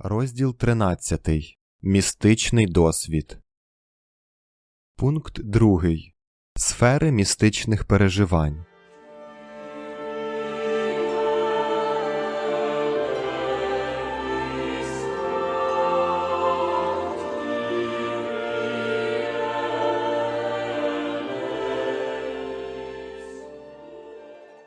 Розділ 13. Містичний досвід. Пункт 2. Сфери містичних переживань.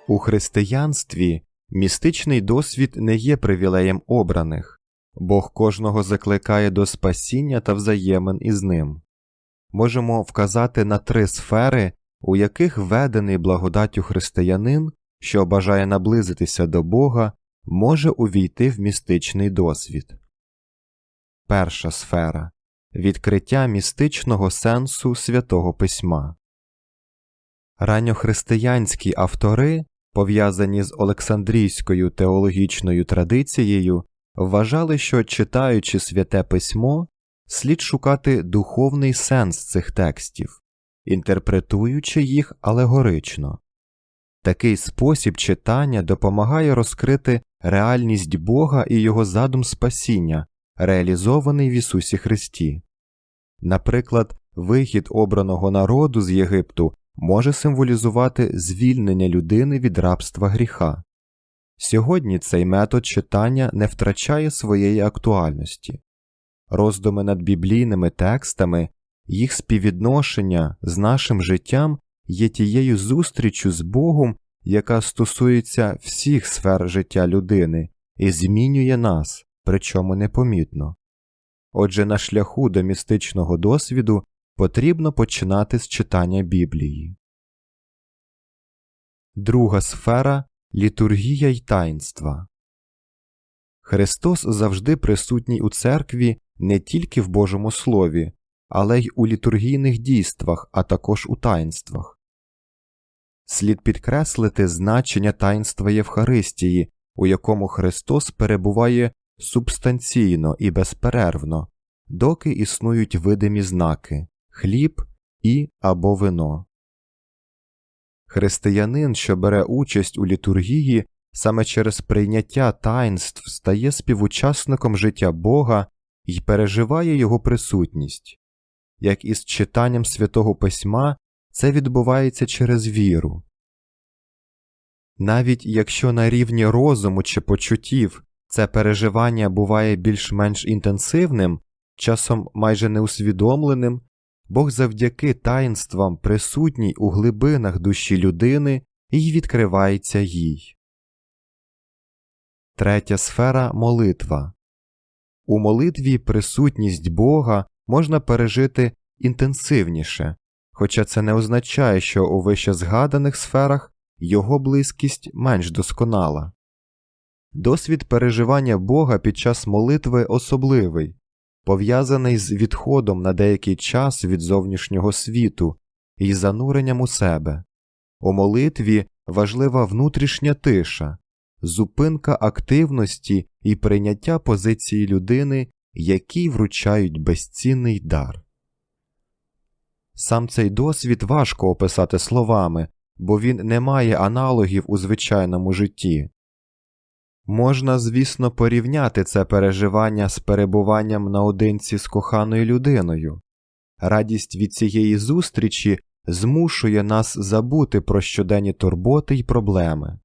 У християнстві містичний досвід не є привілеєм обраних. Бог кожного закликає до спасіння та взаємин із ним. Можемо вказати на три сфери, у яких введений благодаттю християнин, що бажає наблизитися до Бога, може увійти в містичний досвід. Перша сфера відкриття містичного сенсу святого письма. Ранньохристиянські автори, пов'язані з Олександрійською теологічною традицією, вважали, що читаючи святе письмо, слід шукати духовний сенс цих текстів, інтерпретуючи їх алегорично. Такий спосіб читання допомагає розкрити реальність Бога і його задум спасіння, реалізований в Ісусі Христі. Наприклад, вихід обраного народу з Єгипту може символізувати звільнення людини від рабства гріха. Сьогодні цей метод читання не втрачає своєї актуальності. Роздуми над біблійними текстами, їх співвідношення з нашим життям є тією зустрічю з Богом, яка стосується всіх сфер життя людини і змінює нас, причому непомітно. Отже, на шляху до містичного досвіду потрібно починати з читання Біблії. Друга сфера Літургія й таїнства Христос завжди присутній у церкві не тільки в Божому Слові, але й у літургійних дійствах, а також у таїнствах. Слід підкреслити значення таїнства Євхаристії, у якому Христос перебуває субстанційно і безперервно, доки існують видимі знаки хліб і або вино. Християнин, що бере участь у літургії, саме через прийняття таїнств стає співучасником життя Бога і переживає його присутність. Як із читанням святого письма, це відбувається через віру. Навіть якщо на рівні розуму чи почуттів це переживання буває більш-менш інтенсивним, часом майже неусвідомленим, Бог завдяки таїнствам присутній у глибинах душі людини і відкривається їй. Третя сфера молитва. У молитві присутність Бога можна пережити інтенсивніше, хоча це не означає, що у вище згаданих сферах його близькість менш досконала. Досвід переживання Бога під час молитви особливий, пов'язаний з відходом на деякий час від зовнішнього світу і зануренням у себе. У молитві важлива внутрішня тиша, зупинка активності і прийняття позиції людини, якій вручають безцінний дар. Сам цей досвід важко описати словами, бо він не має аналогів у звичайному житті. Можна, звісно, порівняти це переживання з перебуванням наодинці з коханою людиною. Радість від цієї зустрічі змушує нас забути про щоденні турботи й проблеми.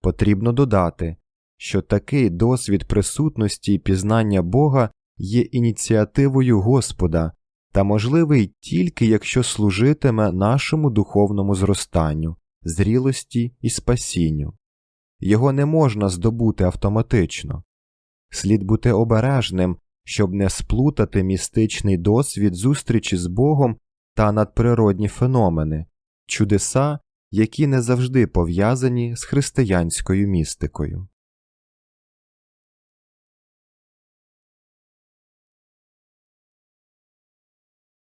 Потрібно додати, що такий досвід присутності і пізнання Бога є ініціативою Господа та можливий тільки якщо служитиме нашому духовному зростанню, зрілості і спасінню його не можна здобути автоматично. Слід бути обережним, щоб не сплутати містичний досвід зустрічі з Богом та надприродні феномени, чудеса, які не завжди пов'язані з християнською містикою.